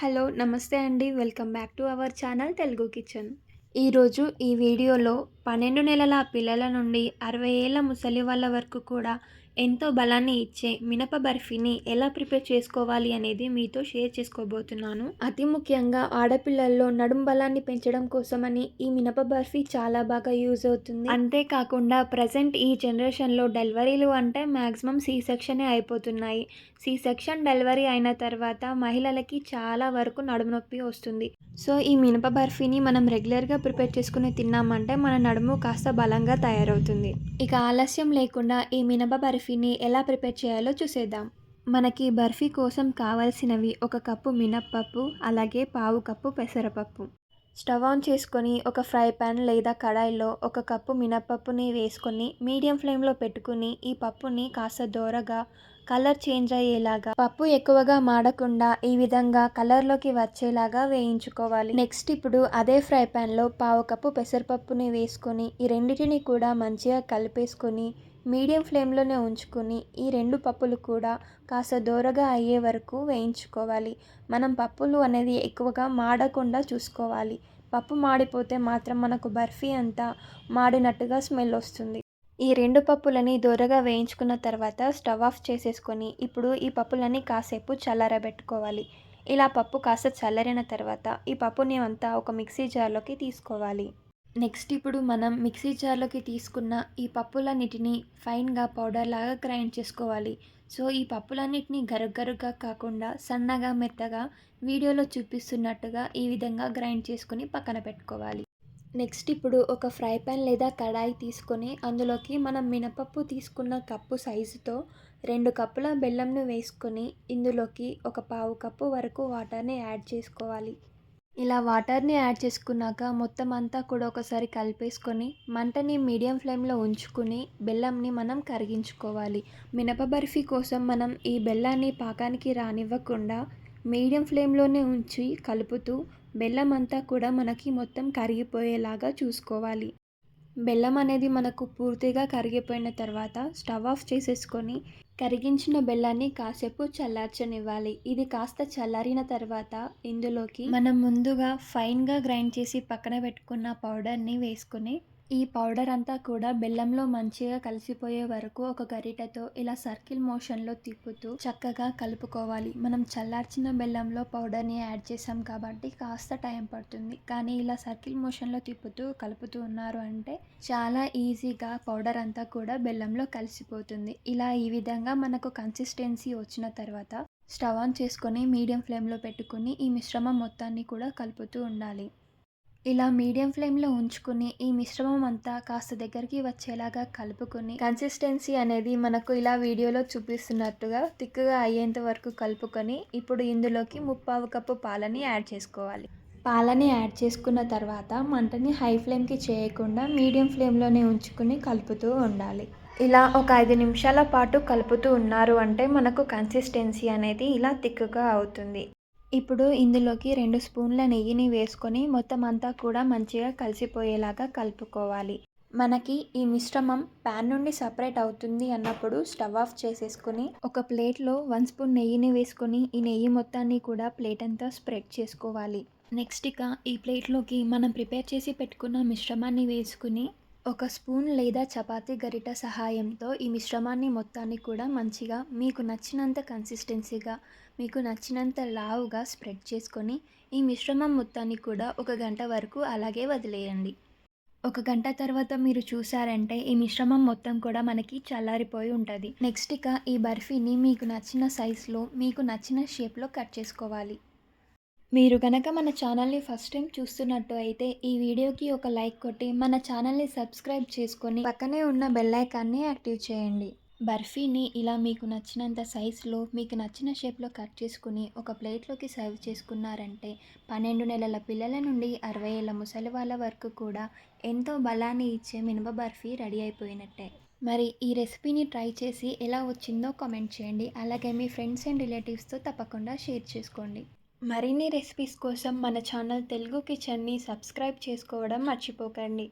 Hello నమస్తే అండి. Welcome back to our channel Telugu kitchen. ఈరోజు ఈ వీడియోలో పన్నెండు నెలల పిల్లల నుండి అరవై ఏళ్ళ ముసలి వాళ్ళ వరకు కూడా ఎంతో బలాన్ని ఇచ్చే మినప బర్ఫీని ఎలా ప్రిపేర్ చేసుకోవాలి అనేది మీతో షేర్ చేసుకోబోతున్నాను. అతి ముఖ్యంగా ఆడపిల్లల్లో నడుం బలాన్ని పెంచడం కోసమని ఈ మినప బర్ఫీ చాలా బాగా యూజ్ అవుతుంది. అంతేకాకుండా ప్రజెంట్ ఈ జనరేషన్లో డెలివరీలు అంటే మ్యాక్సిమం సి సెక్షనే అయిపోతున్నాయి. సి సెక్షన్ డెలివరీ అయిన తర్వాత మహిళలకి చాలా వరకు నడుము నొప్పి వస్తుంది. సో ఈ మినప బర్ఫీని మనం రెగ్యులర్గా ప్రిపేర్ చేసుకుని తిన్నామంటే మన నడుము కాస్త బలంగా తయారవుతుంది. ఇక ఆలస్యం లేకుండా ఈ మినప బర్ఫీని ఎలా ప్రిపేర్ చేయాలో చూసేద్దాం. మనకి బర్ఫీ కోసం కావాల్సినవి ఒక కప్పు మినప్పప్పు అలాగే పావు కప్పు పెసరపప్పు. స్టవ్ ఆన్ చేసుకొని ఒక ఫ్రై పాన్ లేదా కడాయిలో ఒక కప్పు మినప్పప్పుని వేసుకొని మీడియం ఫ్లేమ్లో పెట్టుకుని ఈ పప్పుని కాస్త దోరగా కలర్ చేంజ్ అయ్యేలాగా పప్పు ఎక్కువగా మాడకుండా ఈ విధంగా కలర్లోకి వచ్చేలాగా వేయించుకోవాలి. నెక్స్ట్ ఇప్పుడు అదే ఫ్రై ప్యాన్లో పావు కప్పు పెసరపప్పుని వేసుకొని ఈ రెండింటిని కూడా మంచిగా కలిపేసుకొని మీడియం ఫ్లేమ్లోనే ఉంచుకొని ఈ రెండు పప్పులు కూడా కాస్త దూరగా అయ్యే వరకు వేయించుకోవాలి. మనం పప్పులు అనేది ఎక్కువగా మాడకుండా చూసుకోవాలి. పప్పు మాడిపోతే మాత్రం మనకు బర్ఫీ అంతా మాడినట్టుగా స్మెల్ వస్తుంది. ఈ రెండు పప్పులని దోరగా వేయించుకున్న తర్వాత స్టవ్ ఆఫ్ చేసేసుకొని ఇప్పుడు ఈ పప్పులని కాసేపు చల్లారబెట్టుకోవాలి. ఇలా పప్పు కాస్త చల్లరిన తర్వాత ఈ పప్పుని అంతా ఒక మిక్సీ జార్లోకి తీసుకోవాలి. నెక్స్ట్ ఇప్పుడు మనం మిక్సీ జార్లోకి తీసుకున్న ఈ పప్పులన్నిటిని ఫైన్గా పౌడర్ లాగా గ్రైండ్ చేసుకోవాలి. సో ఈ పప్పులన్నిటిని గరుగరుగా కాకుండా సన్నగా మెత్తగా వీడియోలో చూపిస్తున్నట్టుగా ఈ విధంగా గ్రైండ్ చేసుకుని పక్కన పెట్టుకోవాలి. నెక్స్ట్ ఇప్పుడు ఒక ఫ్రై పాన్ లేదా కడాయి తీసుకొని అందులోకి మనం మినపప్పు తీసుకున్న కప్పు సైజుతో రెండు కప్పుల బెల్లంను వేసుకొని ఇందులోకి ఒక పావు కప్పు వరకు వాటర్ని యాడ్ చేసుకోవాలి. ఇలా వాటర్ని యాడ్ చేసుకున్నాక మొత్తం అంతా కూడా ఒకసారి కలిపేసుకొని మంటని మీడియం ఫ్లేమ్లో ఉంచుకుని బెల్లంని మనం కరిగించుకోవాలి. మినప బర్ఫీ కోసం మనం ఈ బెల్లాన్ని పాకానికి రానివ్వకుండా మీడియం ఫ్లేమ్లోనే ఉంచి కలుపుతూ బెల్లం అంతా కూడా మనకి మొత్తం కరిగిపోయేలాగా చూసుకోవాలి. బెల్లం అనేది మనకు పూర్తిగా కరిగిపోయిన తర్వాత స్టవ్ ఆఫ్ చేసేసుకొని కరిగించిన బెల్లాన్ని కాసేపు చల్లార్చనివ్వాలి. ఇది కాస్త చల్లారిన తర్వాత ఇందులోకి మనం ముందుగా ఫైన్గా గ్రైండ్ చేసి పక్కన పెట్టుకున్న పౌడర్ని వేసుకొని ఈ పౌడర్ అంతా కూడా బెల్లంలో మంచిగా కలిసిపోయే వరకు ఒక గరిటెతో ఇలా సర్కిల్ మోషన్లో తిప్పుతూ చక్కగా కలుపుకోవాలి. మనం చల్లార్చిన బెల్లంలో పౌడర్ని యాడ్ చేసాం కాబట్టి కాస్త టైం పడుతుంది. కానీ ఇలా సర్కిల్ మోషన్లో తిప్పుతూ కలుపుతూ ఉన్నారు అంటే చాలా ఈజీగా పౌడర్ అంతా కూడా బెల్లంలో కలిసిపోతుంది. ఇలా ఈ విధంగా మనకు కన్సిస్టెన్సీ వచ్చిన తర్వాత స్టవ్ ఆన్ చేసుకొని మీడియం ఫ్లేమ్లో పెట్టుకుని ఈ మిశ్రమం మొత్తాన్ని కూడా కలుపుతూ ఉండాలి. ఇలా మీడియం ఫ్లేమ్లో ఉంచుకుని ఈ మిశ్రమం అంతా కాస్త దగ్గరికి వచ్చేలాగా కలుపుకుని కన్సిస్టెన్సీ అనేది మనకు ఇలా వీడియోలో చూపిస్తున్నట్టుగా తిక్కుగా అయ్యేంత వరకు కలుపుకొని ఇప్పుడు ఇందులోకి ముప్పావు కప్పు పాలని యాడ్ చేసుకోవాలి. పాలని యాడ్ చేసుకున్న తర్వాత మంటని హై ఫ్లేమ్కి చేయకుండా మీడియం ఫ్లేమ్లోనే ఉంచుకుని కలుపుతూ ఉండాలి. ఇలా ఒక ఐదు నిమిషాల పాటు కలుపుతూ ఉన్నారు అంటే మనకు కన్సిస్టెన్సీ అనేది ఇలా తిక్కుగా అవుతుంది. ఇప్పుడు ఇందులోకి రెండు స్పూన్ల నెయ్యిని వేసుకొని మొత్తం అంతా కూడా మంచిగా కలిసిపోయేలాగా కలుపుకోవాలి. మనకి ఈ మిశ్రమం ప్యాన్ నుండి సపరేట్ అవుతుంది అన్నప్పుడు స్టవ్ ఆఫ్ చేసేసుకొని ఒక ప్లేట్లో వన్ స్పూన్ నెయ్యిని వేసుకొని ఈ నెయ్యి మొత్తాన్ని కూడా ప్లేట్ అంతా స్ప్రెడ్ చేసుకోవాలి. నెక్స్ట్ ఇక ఈ ప్లేట్లోకి మనం ప్రిపేర్ చేసి పెట్టుకున్న మిశ్రమాన్ని వేసుకుని ఒక స్పూన్ లేదా చపాతీ గరిట సహాయంతో ఈ మిశ్రమాన్ని మొత్తాన్ని కూడా మంచిగా మీకు నచ్చినంత కన్సిస్టెన్సీగా మీకు నచ్చినంత లావుగా స్ప్రెడ్ చేసుకొని ఈ మిశ్రమం మొత్తాన్ని కూడా ఒక గంట వరకు అలాగే వదిలేయండి. ఒక గంట తర్వాత మీరు చూసారంటే ఈ మిశ్రమం మొత్తం కూడా మనకి చల్లారిపోయి ఉంటుంది. నెక్స్ట్ ఇక ఈ బర్ఫీని మీకు నచ్చిన సైజులో మీకు నచ్చిన షేప్లో కట్ చేసుకోవాలి. మీరు కనుక మన ఛానల్ని ఫస్ట్ టైం చూస్తున్నట్టు అయితే ఈ వీడియోకి ఒక లైక్ కొట్టి మన ఛానల్ని సబ్స్క్రైబ్ చేసుకొని పక్కనే ఉన్న బెల్లైకాన్ని యాక్టివ్ చేయండి. బర్ఫీని ఇలా మీకు నచ్చినంత సైజులో మీకు నచ్చిన షేప్లో కట్ చేసుకుని ఒక ప్లేట్లోకి సర్వ్ చేసుకున్నారంటే పన్నెండు నెలల పిల్లల నుండి అరవై ఏళ్ళ ముసలి వాళ్ళ వరకు కూడా ఎంతో బలాన్ని ఇచ్చే మినప బర్ఫీ రెడీ అయిపోయినట్టే. మరి ఈ రెసిపీని ట్రై చేసి ఎలా వచ్చిందో కామెంట్ చేయండి. అలాగే మీ ఫ్రెండ్స్ అండ్ రిలేటివ్స్తో తప్పకుండా షేర్ చేసుకోండి. మరిన్ని రెసిపీస్ కోసం మన ఛానల్ తెలుగు కిచెన్ని సబ్స్క్రైబ్ చేసుకోవడం మర్చిపోకండి.